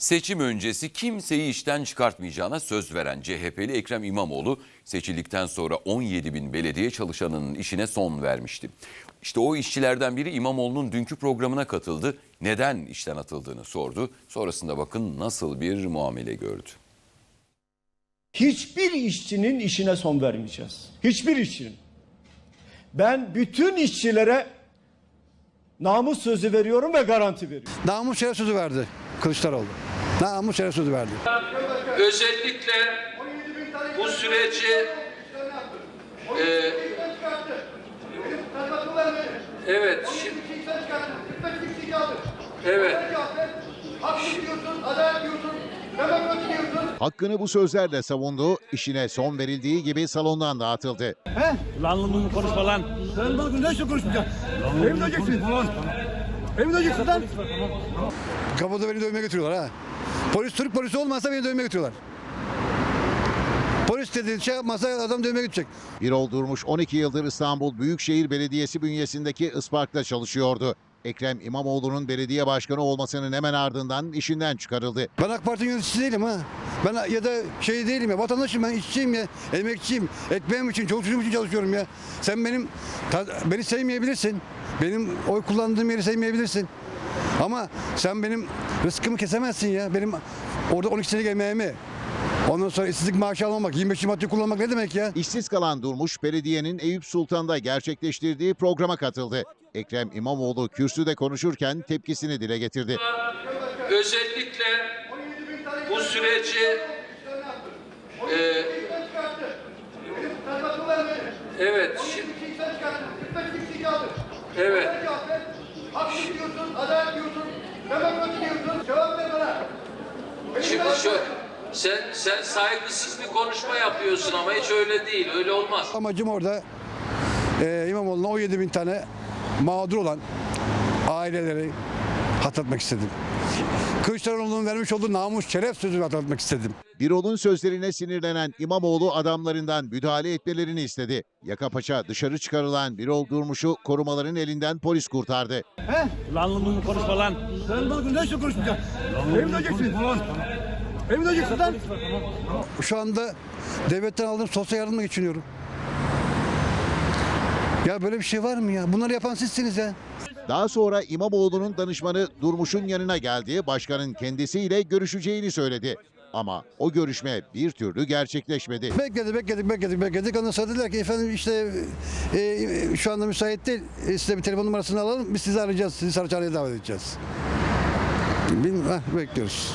Seçim öncesi kimseyi işten çıkartmayacağına söz veren CHP'li Ekrem İmamoğlu seçildikten sonra 17 bin belediye çalışanının işine son vermişti. İşte o işçilerden biri İmamoğlu'nun dünkü programına katıldı. Neden işten atıldığını sordu. Sonrasında bakın nasıl bir muamele gördü. Hiçbir işçinin işine son vermeyeceğiz. Hiçbir işçinin. Ben bütün işçilere namus sözü veriyorum ve garanti veriyorum. Namus sözü verdi Kılıçdaroğlu. Namus şeref sözü verdi. Özellikle bu süreci e, evet şimdi evet Hakkını bu sözlerle savundu, işine son verildiği gibi salondan dağıtıldı. Lanlımını konuşma lan. Sen bana ne için konuşmayacaksın? Evine diyeceksin. Evine diyeceksin lan. Kapıda beni dövmeye götürüyorlar ha. Polis Türk polisi olmazsa beni dövmeye götürüyorlar. Polis dedi şey yapmazsa adam dövmeye gidecek. Birol Durmuş 12 yıldır İstanbul Büyükşehir Belediyesi bünyesindeki Ispark'ta çalışıyordu. Ekrem İmamoğlu'nun belediye başkanı olmasının hemen ardından işinden çıkarıldı. Ben AK Parti yöneticisi değilim ha. Ben ya da şey değilim ya vatandaşım ben işçiyim ya emekçiyim. Ekmeğim için çoluk çocuğum için çalışıyorum ya. Sen benim beni sevmeyebilirsin. Benim oy kullandığım yeri sevmeyebilirsin. Ama sen benim rızkımı kesemezsin ya. Benim orada 12 senelik emeğimi. Ondan sonra işsizlik maaşı almamak, 25 madde kullanmak ne demek ya? İşsiz kalan Durmuş, belediyenin Eyüp Sultan'da gerçekleştirdiği programa katıldı. Ekrem İmamoğlu kürsüde konuşurken tepkisini dile getirdi. özellikle bu süreci e, evet şimdi evet Şimdi şu sen sen saygısız bir konuşma yapıyorsun ama hiç öyle değil. Öyle olmaz. Amacım orada e, İmamoğlu'na 17 bin tane mağdur olan aileleri hatırlatmak istedim. Kılıçdaroğlu'nun vermiş olduğu namus şeref sözünü hatırlatmak istedim. Birol'un sözlerine sinirlenen İmamoğlu adamlarından müdahale etmelerini istedi. Yakapaça dışarı çıkarılan Birol Durmuş'u korumaların elinden polis kurtardı. Lanlımını konuşma lan. Sen bana ne için konuşmayacaksın? Evine diyeceksin. Evine diyeceksin lan. Şu anda devletten aldığım sosyal yardımla geçiniyorum. Ya böyle bir şey var mı ya? Bunları yapan sizsiniz ya. Daha sonra İmamoğlu'nun danışmanı Durmuş'un yanına geldi, başkanın kendisiyle görüşeceğini söyledi. Ama o görüşme bir türlü gerçekleşmedi. Bekledik, bekledik, bekledik, bekledik. Ondan sonra dediler ki efendim işte e, şu anda müsait değil. E, size bir telefon numarasını alalım. Biz sizi arayacağız. Sizi Saraçhane'ye davet edeceğiz. Bilmiyorum, heh, bekliyoruz.